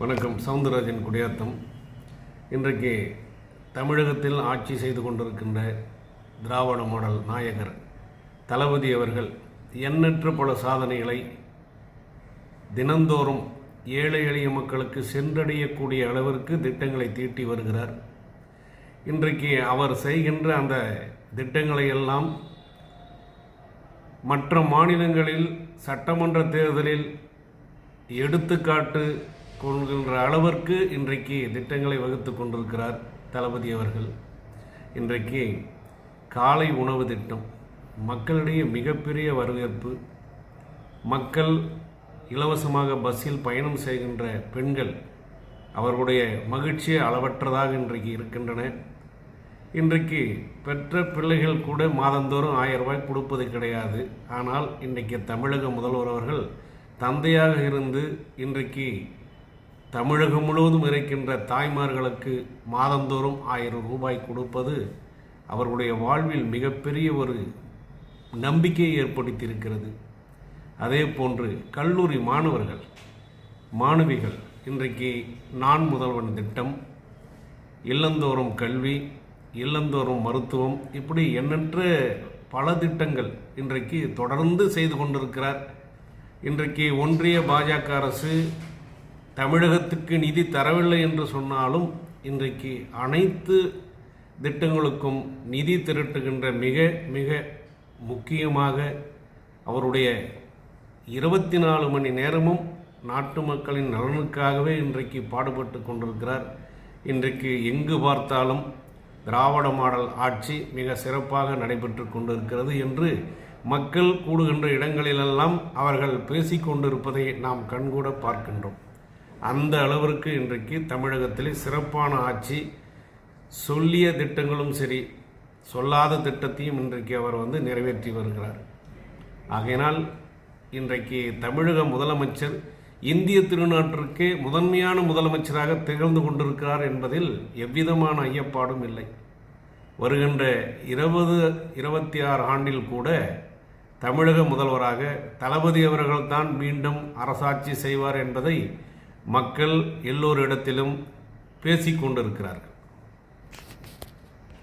வணக்கம். சவுந்தரராஜன் குடியாத்தம். இன்றைக்கு தமிழகத்தில் ஆட்சி செய்து கொண்டிருக்கின்ற திராவிட மாடல் நாயகர் தளபதி அவர்கள் எண்ணற்ற பல சாதனைகளை தினந்தோறும் ஏழை எளிய மக்களுக்கு சென்றடையக்கூடிய அளவிற்கு திட்டங்களை தீட்டி வருகிறார். இன்றைக்கு அவர் செய்கின்ற அந்த திட்டங்களை எல்லாம் மற்ற மாநிலங்களில் சட்டமன்ற தேர்தலில் எடுத்துக்காட்டு கொள்கின்ற அளவிற்கு இன்றைக்கு திட்டங்களை வகுத்து கொண்டிருக்கிறார் தளபதி அவர்கள். இன்றைக்கு காலை உணவு திட்டம் மக்களிடையே மிகப்பெரிய வரவேற்பு மக்கள் இலவசமாக பஸ்ஸில் பயணம் செய்கின்ற பெண்கள் அவர்களுடைய மகிழ்ச்சி அளவற்றதாக இன்றைக்கு இருக்கின்றன. இன்றைக்கு பெற்ற பிள்ளைகள் கூட மாதந்தோறும் ஆயிரம் ரூபாய் கொடுப்பது கிடையாது. ஆனால் இன்றைக்கு தமிழக முதல்வர் அவர்கள் தந்தையாக இருந்து இன்றைக்கு தமிழகம் முழுவதும் இருக்கின்ற தாய்மார்களுக்கு மாதந்தோறும் ஆயிரம் ரூபாய் கொடுப்பது அவர்களுடைய வாழ்வில் மிகப்பெரிய ஒரு நம்பிக்கையை ஏற்படுத்தியிருக்கிறது. அதே போன்று கல்லூரி மாணவர்கள் மாணவிகள் இன்றைக்கு நான் முதல்வன் திட்டம் இல்லந்தோறும் கல்வி இல்லந்தோறும் மருத்துவம் இப்படி எண்ணற்ற பல திட்டங்கள் இன்றைக்கு தொடர்ந்து செய்து கொண்டிருக்கிறார். இன்றைக்கு ஒன்றிய பாஜக அரசு தமிழகத்துக்கு நிதி தரவில்லை என்று சொன்னாலும் இன்றைக்கு அனைத்து திட்டங்களுக்கும் நிதி திரட்டுகின்ற மிக மிக முக்கியமாக அவருடைய இருபத்தி நாலு மணி நேரமும் நாட்டு மக்களின் நலனுக்காகவே இன்றைக்கு பாடுபட்டு கொண்டிருக்கிறார். இன்றைக்கு எங்கு பார்த்தாலும் திராவிட மாடல் ஆட்சி மிக சிறப்பாக நடைபெற்று கொண்டிருக்கிறது என்று மக்கள் கூடுகின்ற இடங்களிலெல்லாம் அவர்கள் பேசிக் கொண்டிருப்பதை நாம் கண்கூட பார்க்கின்றோம். அந்த அளவிற்கு இன்றைக்கு தமிழகத்திலே சிறப்பான ஆட்சி. சொல்லிய திட்டங்களும் சரி சொல்லாத திட்டத்தையும் இன்றைக்கு அவர் வந்து நிறைவேற்றி வருகிறார். ஆகையினால் இன்றைக்கு தமிழக முதலமைச்சர் இந்திய திருநாட்டிற்கே முதன்மையான முதலமைச்சராக திகழ்ந்து கொண்டிருக்கிறார் என்பதில் எவ்விதமான ஐயப்பாடும் இல்லை. வருகின்ற இருபது இருபத்தி ஆறு ஆண்டில் கூட தமிழக முதல்வராக தளபதி அவர்கள்தான் மீண்டும் அரசாட்சி செய்வார் என்பதை மக்கள் எல்லோரிடத்திலும் பேசிக்கொண்டிருக்கிறார்கள்.